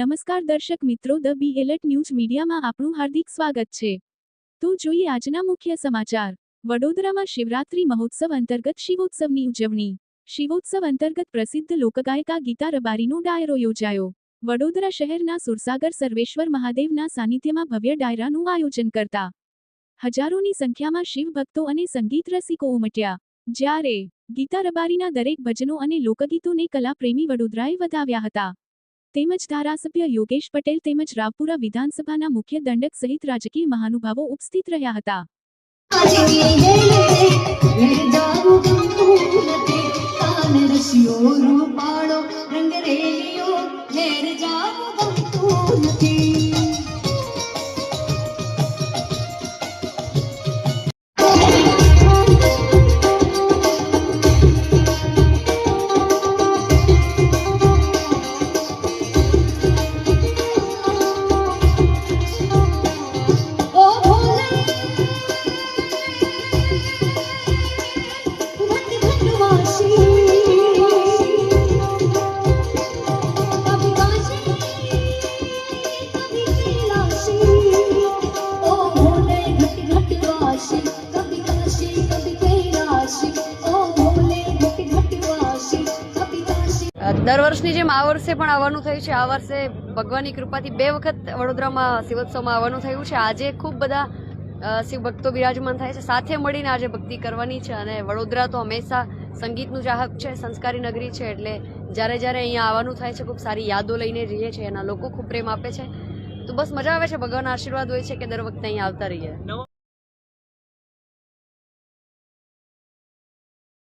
નમસ્કાર દર્શક મિત્રો, ધ બી એલર્ટ ન્યૂઝ મીડિયામાં આપણું હાર્દિક સ્વાગત છે. તો જોઈએ આજના મુખ્ય સમાચાર. વડોદરામાં શિવરાત્રી મહોત્સવ અંતર્ગત શિવોત્સવની ઉજવણી. શિવોત્સવ અંતર્ગત પ્રસિદ્ધ લોકગાયિકા ગીતા રબારીનો ડાયરો યોજાયો. વડોદરા શહેરના સુરસાગર સર્વેશ્વર મહાદેવના સાનિધ્યમાં ભવ્ય ડાયરાનું આયોજન કરતા. હજારોની સંખ્યામાં શિવભક્તો અને સંગીત રસિકો ઉમટ્યા. જ્યારે ગીતા રબારીના દરેક ભજનો અને લોકગીતોને કલાપ્રેમી વડોદરાએ વધાવ્યા હતા. તેમજ ધારાસભ્ય યોગેશ પટેલ તેમજ રાવપુરા વિધાનસભાના મુખ્ય દંડક સહિત રાજકીય મહાનુભાવો ઉપસ્થિત રહ્યા હતા. રૂપાળો રંગ રેલિયો ઘેર જાવું ગમતું નથી. દર વર્ષની જેમ આ વર્ષે પણ આવવાનું થયું છે. આ વર્ષે ભગવાનની કૃપાથી બે વખત વડોદરામાં શિવોત્સવમાં આવવાનું થયું છે. આજે ખૂબ બધા શિવ ભક્તો બિરાજમાન થાય છે. સાથે મળીને આજે ભક્તિ કરવાની છે અને વડોદરા તો હંમેશા સંગીતનું ચાહક છે, સંસ્કારી નગરી છે, એટલે જ્યારે જ્યારે અહીંયા આવવાનું થાય છે, ખૂબ સારી યાદો લઈને જઈએ છીએ. એના લોકો ખૂબ પ્રેમ આપે છે. તો બસ મજા આવે છે. ભગવાનના આશીર્વાદ હોય છે કે દર વખતે અહીંયા આવતા રહીએ.